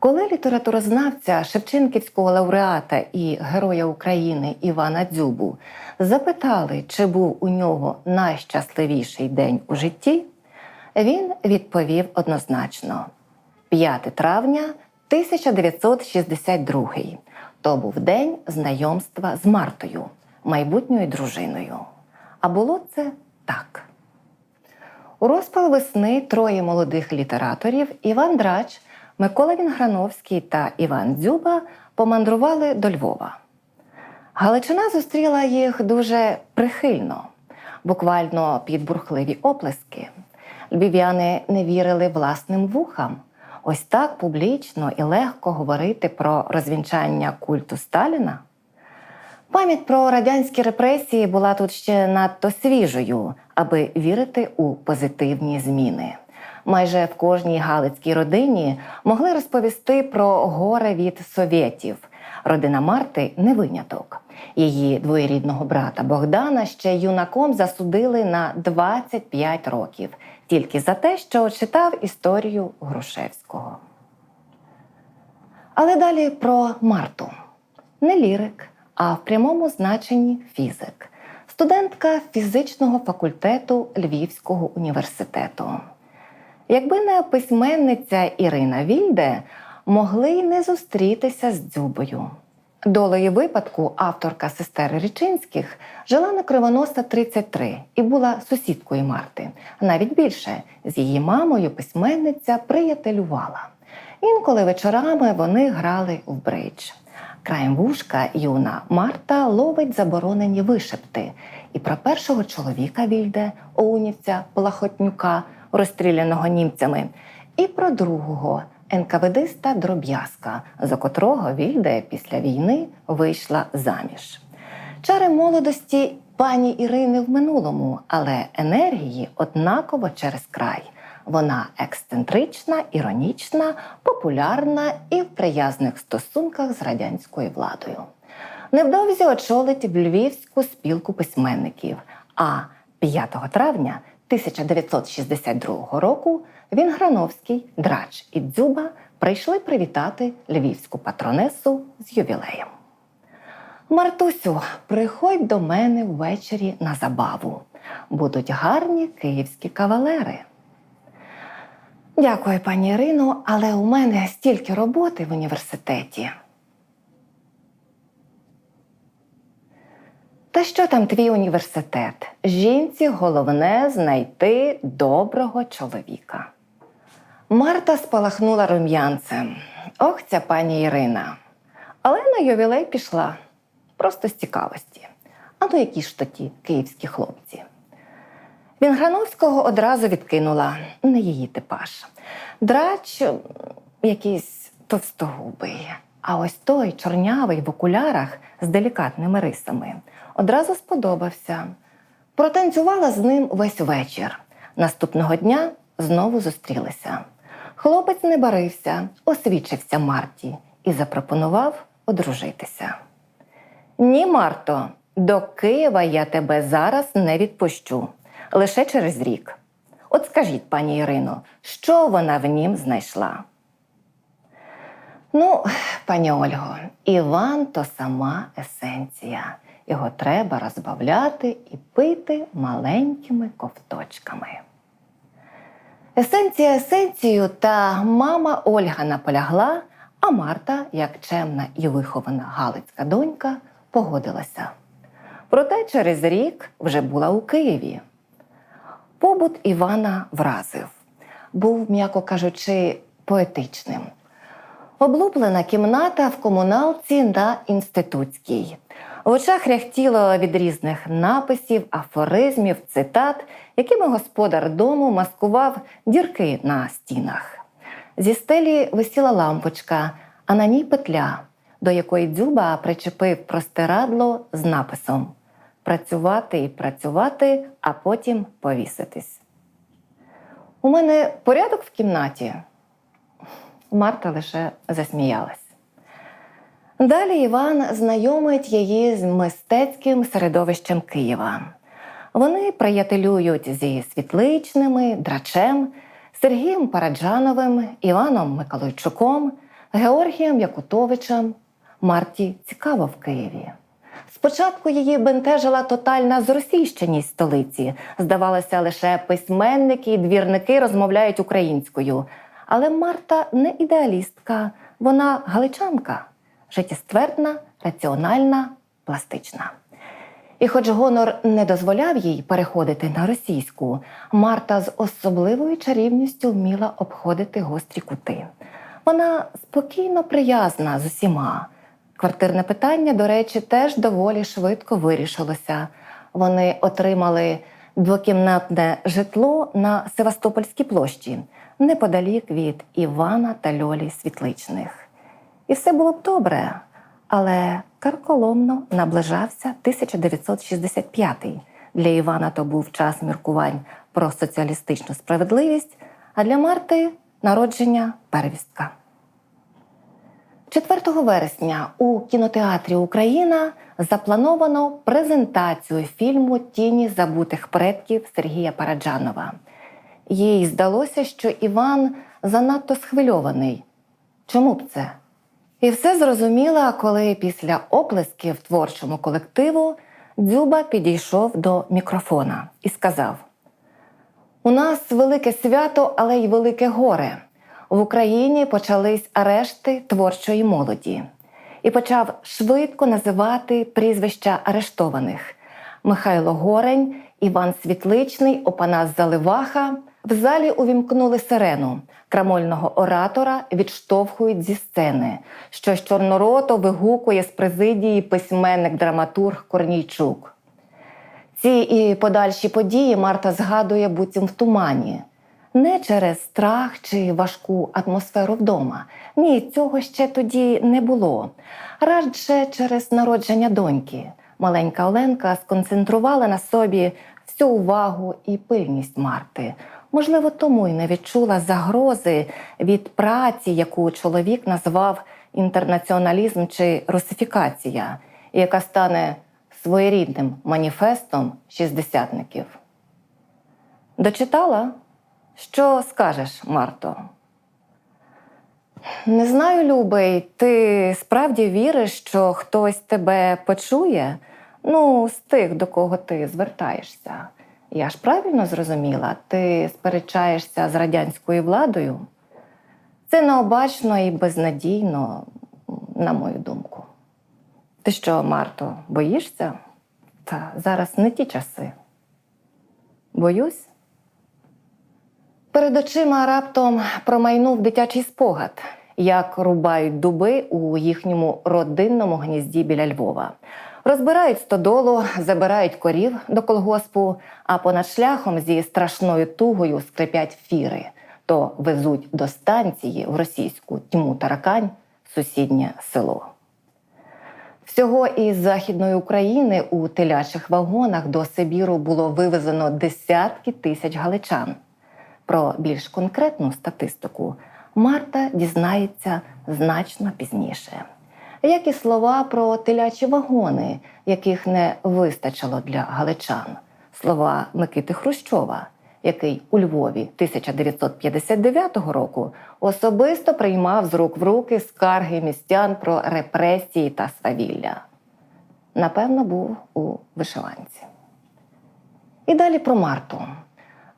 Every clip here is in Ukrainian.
Коли літературознавця Шевченківського лауреата і Героя України Івана Дзюбу запитали, чи був у нього найщасливіший день у житті, він відповів однозначно: 5 травня 1962. То був день знайомства з Мартою, майбутньою дружиною. А було це так. У розпал весни троє молодих літераторів Іван Драч, Микола Вінграновський та Іван Дзюба помандрували до Львова. Галичина зустріла їх дуже прихильно, буквально під бурхливі оплески. Львів'яни не вірили власним вухам. Ось так публічно і легко говорити про розвінчання культу Сталіна. Пам'ять про радянські репресії була тут ще надто свіжою, аби вірити у позитивні зміни. Майже в кожній галицькій родині могли розповісти про горе від совєтів. Родина Марти не виняток. Її двоєрідного брата Богдана ще юнаком засудили на 25 років тільки за те, що читав історію Грушевського. Але далі про Марту. Не лірик, а в прямому значенні фізик, студентка фізичного факультету Львівського університету. Якби не письменниця Ірина Вільде, могли й не зустрітися з дзюбою. Долею випадку авторка сестер Річинських жила на Кривоноса 33 і була сусідкою Марти. Навіть більше з її мамою письменниця приятелювала. Інколи вечорами вони грали в бридж. Краєм вушка юна Марта ловить заборонені вишепти. І про першого чоловіка Вільде, оунівця Плахотнюка, розстріляного німцями, і про другого НКВДиста Дроб'язка, за котрого Вільде після війни вийшла заміж. Чари молодості пані Ірини в минулому, але енергії однаково через край. Вона ексцентрична, іронічна, популярна і в приязних стосунках з радянською владою. Невдовзі очолить Львівську спілку письменників. А 5 травня 1962 року Вінграновський, Драч і Дзюба прийшли привітати львівську патронесу з ювілеєм. Мартусю, приходь до мене ввечері на забаву. Будуть гарні київські кавалери. Дякую, пані Ірино, але у мене стільки роботи в університеті. Та що там твій університет? Жінці головне знайти доброго чоловіка. Марта спалахнула рум'янцем. Ох, ця пані Ірина. Але на ювілей пішла просто з цікавості. А ну які ж то ті київські хлопці? Вінграновського одразу відкинула не її типаж. Драч якийсь товстогубий. А ось той чорнявий в окулярах з делікатними рисами одразу сподобався. Протанцювала з ним весь вечір. Наступного дня знову зустрілися. Хлопець не барився, освічився Марті і запропонував одружитися. Ні, Марто, до Києва я тебе зараз не відпущу лише через рік. От скажіть, пані Ірино, що вона в нім знайшла? Ну, пані Ольго, Іван то сама есенція. Його треба розбавляти і пити маленькими ковточками. Есенція есенцію та мама Ольга наполягла, а Марта, як чемна і вихована галицька донька, погодилася. Проте через рік вже була у Києві. Побут Івана вразив, був, м'яко кажучи, поетичним. Облуплена кімната в комуналці на інститутській. В очах ряхтіло від різних написів, афоризмів, цитат, якими господар дому маскував дірки на стінах. Зі стелі висіла лампочка, а на ній петля, до якої дзюба причепив простирадло з написом Працювати і працювати, а потім повіситись. У мене порядок в кімнаті. Марта лише засміялась. Далі Іван знайомить її з мистецьким середовищем Києва. Вони приятелюють зі світличними, драчем, Сергієм Параджановим, Іваном Миколайчуком, Георгієм Якутовичем Марті цікаво в Києві. Спочатку її бентежила тотальна зросійщеність столиці. Здавалося, лише письменники і двірники розмовляють українською. Але Марта не ідеалістка, вона галичанка, життєствердна, раціональна, пластична. І хоч гонор не дозволяв їй переходити на російську, Марта з особливою чарівністю вміла обходити гострі кути. Вона спокійно приязна з усіма. Квартирне питання, до речі, теж доволі швидко вирішилося. Вони отримали двокімнатне житло на Севастопольській площі, неподалік від Івана та Льолі Світличних. І все було б добре, але карколомно наближався 1965 Для Івана то був час міркувань про соціалістичну справедливість, а для Марти народження первістка. 4 вересня у кінотеатрі Україна заплановано презентацію фільму Тіні забутих предків Сергія Параджанова. Їй здалося, що Іван занадто схвильований. Чому б це? І все зрозуміла, коли після оплесків творчому колективу Дзюба підійшов до мікрофона і сказав: У нас велике свято, але й велике горе. В Україні почались арешти творчої молоді і почав швидко називати прізвища арештованих: Михайло Горень, Іван Світличний, Опанас Заливаха. В залі увімкнули сирену. Крамольного оратора відштовхують зі сцени. Щось чорнорото вигукує з президії письменник-драматург Корнійчук. Ці і подальші події Марта згадує буцім в тумані. Не через страх чи важку атмосферу вдома. Ні, цього ще тоді не було. Радше через народження доньки. Маленька Оленка сконцентрувала на собі всю увагу і пильність Марти. Можливо, тому й не відчула загрози від праці, яку чоловік назвав інтернаціоналізм чи русифікація, яка стане своєрідним маніфестом шістдесятників. Дочитала? Що скажеш, Марто? Не знаю, Любий, ти справді віриш, що хтось тебе почує? Ну, з тих, до кого ти звертаєшся. Я ж правильно зрозуміла, ти сперечаєшся з радянською владою? Це необачно і безнадійно, на мою думку. Ти що, Марто, боїшся? Та зараз не ті часи. Боюсь? Перед очима раптом промайнув дитячий спогад, як рубають дуби у їхньому родинному гнізді біля Львова. Розбирають стодолу, забирають корів до колгоспу, а понад шляхом зі страшною тугою скрипять фіри, то везуть до станції в російську тьму таракань сусіднє село. Всього із Західної України у телячих вагонах до Сибіру було вивезено десятки тисяч галичан. Про більш конкретну статистику Марта дізнається значно пізніше, як і слова про телячі вагони, яких не вистачило для галичан, слова Микити Хрущова, який у Львові 1959 року особисто приймав з рук в руки скарги містян про репресії та свавілля. Напевно, був у вишиванці. І далі про Марту.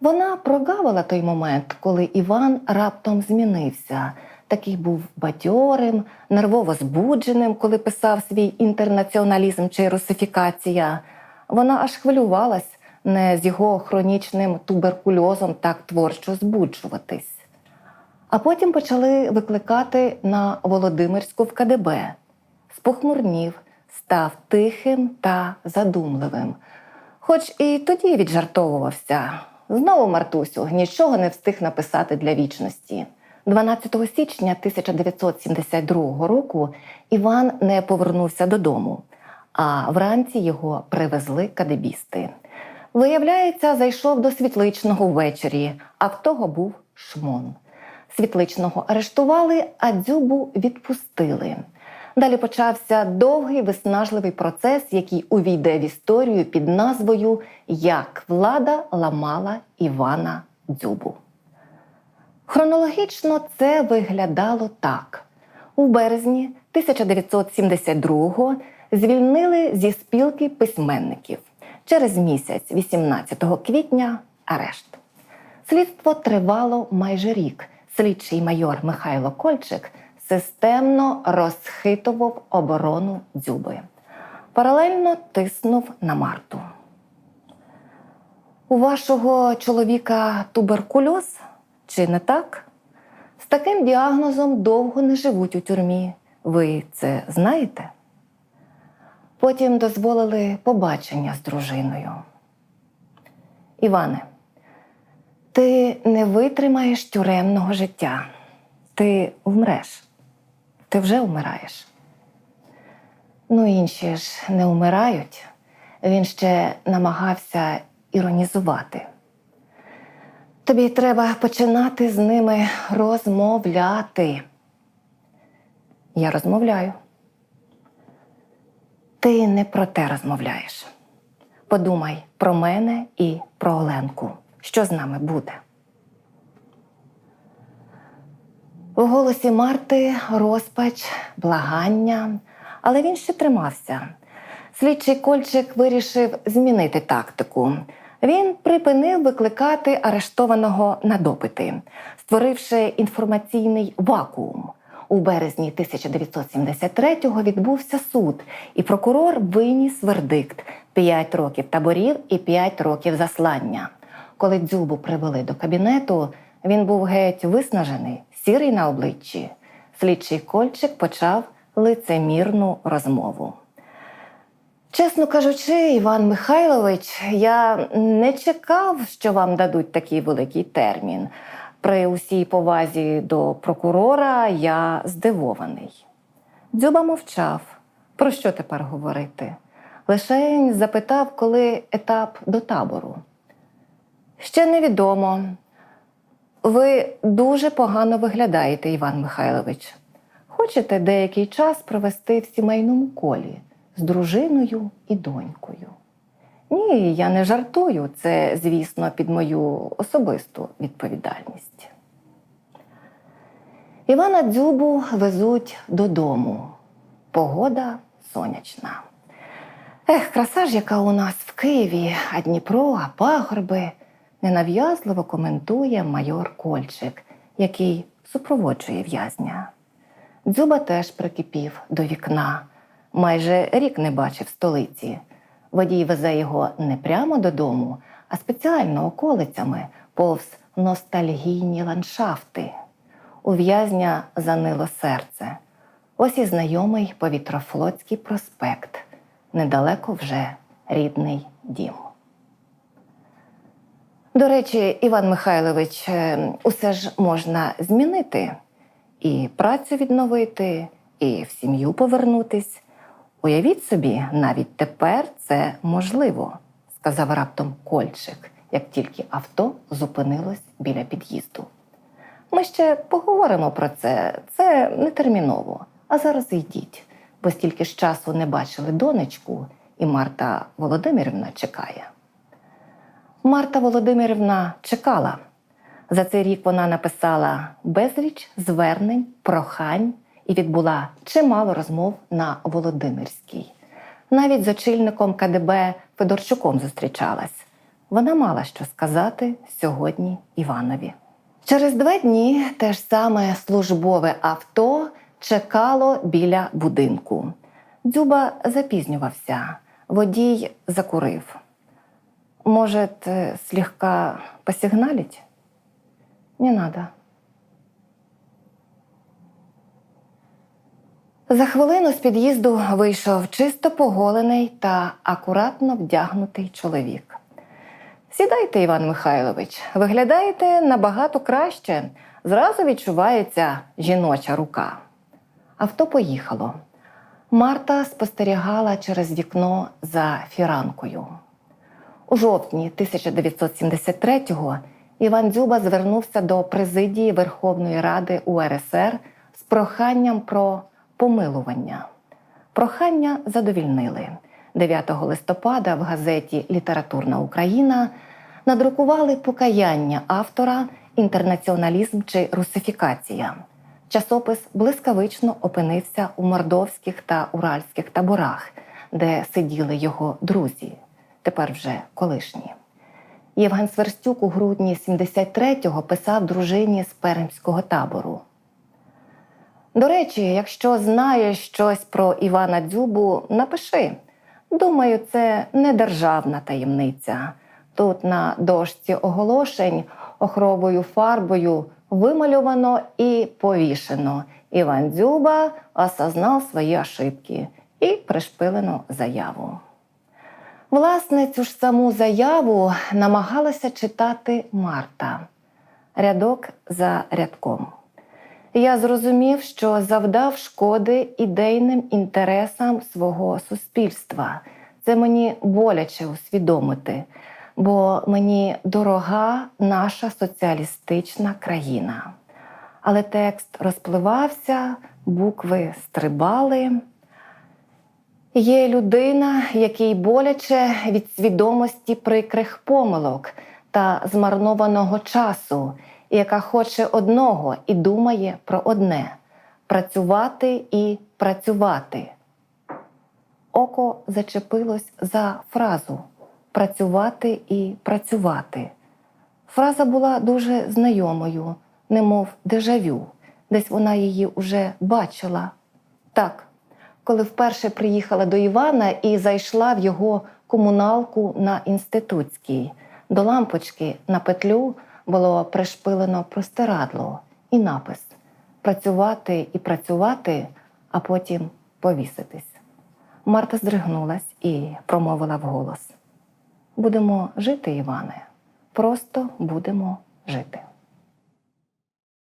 Вона прогавила той момент, коли Іван раптом змінився. Такий був бадьорим, нервово збудженим, коли писав свій інтернаціоналізм чи русифікація. Вона аж хвилювалась не з його хронічним туберкульозом так творчо збуджуватись. А потім почали викликати на Володимирську в КДБ. Спохмурнів, став тихим та задумливим. Хоч і тоді віджартовувався. Знову Мартусю нічого не встиг написати для вічності. 12 січня 1972 року Іван не повернувся додому, а вранці його привезли кадебісти. Виявляється, зайшов до світличного ввечері, а в того був шмон. Світличного арештували, а дзюбу відпустили. Далі почався довгий виснажливий процес, який увійде в історію під назвою Як влада ламала Івана Дзюбу. Хронологічно це виглядало так: У березні 1972-го звільнили зі спілки письменників. Через місяць, 18 квітня, арешт. Слідство тривало майже рік. Слідчий майор Михайло Кольчик системно розхитував оборону дзюби. Паралельно тиснув на Марту. У вашого чоловіка туберкульоз? Чи не так? З таким діагнозом довго не живуть у тюрмі. Ви це знаєте? Потім дозволили побачення з дружиною. Іване, ти не витримаєш тюремного життя. Ти вмреш. Ти вже вмираєш. Ну, інші ж не вмирають. Він ще намагався іронізувати. Тобі треба починати з ними розмовляти. Я розмовляю. Ти не про те розмовляєш. Подумай про мене і про Оленку. Що з нами буде? У голосі Марти розпач, благання, але він ще тримався. Слідчий Кольчик вирішив змінити тактику. Він припинив викликати арештованого на допити, створивши інформаційний вакуум. У березні 1973-го відбувся суд, і прокурор виніс вердикт: 5 років таборів і 5 років заслання. Коли дзюбу привели до кабінету, він був геть виснажений, сірий на обличчі. Слідчий Кольчик почав лицемірну розмову. Чесно кажучи, Іван Михайлович, я не чекав, що вам дадуть такий великий термін. При усій повазі до прокурора я здивований. Дзюба мовчав. Про що тепер говорити? Лишень запитав, коли етап до табору. Ще невідомо. Ви дуже погано виглядаєте, Іван Михайлович. Хочете деякий час провести в сімейному колі з дружиною і донькою? Ні, я не жартую. Це, звісно, під мою особисту відповідальність. Івана Дзюбу везуть додому. Погода сонячна. Ех, краса ж, яка у нас в Києві, а Дніпро, а пагорби, ненав'язливо коментує майор Кольчик, який супроводжує в'язня. Дзюба теж прикипів до вікна. Майже рік не бачив столиці. Водій везе його не прямо додому, а спеціально околицями повз ностальгійні ландшафти. У в'язня занило серце. Ось і знайомий повітрофлотський проспект. Недалеко вже рідний дім. До речі, Іван Михайлович, е, усе ж можна змінити і працю відновити, і в сім'ю повернутись. Уявіть собі, навіть тепер це можливо, сказав раптом Кольчик, як тільки авто зупинилось біля під'їзду. Ми ще поговоримо про це, це не терміново. А зараз йдіть, бо стільки ж часу не бачили донечку, і Марта Володимирівна чекає. Марта Володимирівна чекала. За цей рік вона написала безліч звернень, прохань і відбула чимало розмов на Володимирській. Навіть з очільником КДБ Федорчуком зустрічалась. Вона мала що сказати сьогодні Іванові. Через два дні те ж саме службове авто чекало біля будинку. Дзюба запізнювався, водій закурив. Может, э, слегка посигналить? Не надо. За хвилину з під'їзду вийшов чисто поголений та акуратно вдягнутий чоловік. Сідайте, Іван Михайлович, виглядаєте набагато краще. Зразу відчувається жіноча рука. Авто поїхало. Марта спостерігала через вікно за фіранкою. У жовтні 1973-го Іван Дзюба звернувся до президії Верховної Ради УРСР з проханням про помилування. Прохання задовільнили. 9 листопада в газеті Літературна Україна надрукували покаяння автора інтернаціоналізм чи русифікація. Часопис блискавично опинився у мордовських та уральських таборах, де сиділи його друзі, тепер вже колишні. Євген Сверстюк у грудні 73-го писав дружині з пермського табору. До речі, якщо знаєш щось про Івана Дзюбу, напиши. Думаю, це не державна таємниця. Тут на дошці оголошень охровою фарбою вималювано і повішено. Іван Дзюба осознав свої ошибки і пришпилено заяву. Власне, цю ж саму заяву намагалася читати Марта рядок за рядком. Я зрозумів, що завдав шкоди ідейним інтересам свого суспільства. Це мені боляче усвідомити, бо мені дорога наша соціалістична країна. Але текст розпливався, букви стрибали. Є людина, якій боляче від свідомості прикрих помилок та змарнованого часу, яка хоче одного і думає про одне працювати і працювати. Око зачепилось за фразу працювати і працювати. Фраза була дуже знайомою, немов дежавю. Десь вона її уже бачила. Так, коли вперше приїхала до Івана і зайшла в його комуналку на інститутській. До лампочки на петлю було пришпилено простирадло і напис працювати і працювати, а потім повіситись. Марта здригнулась і промовила вголос: Будемо жити, Іване, просто будемо жити.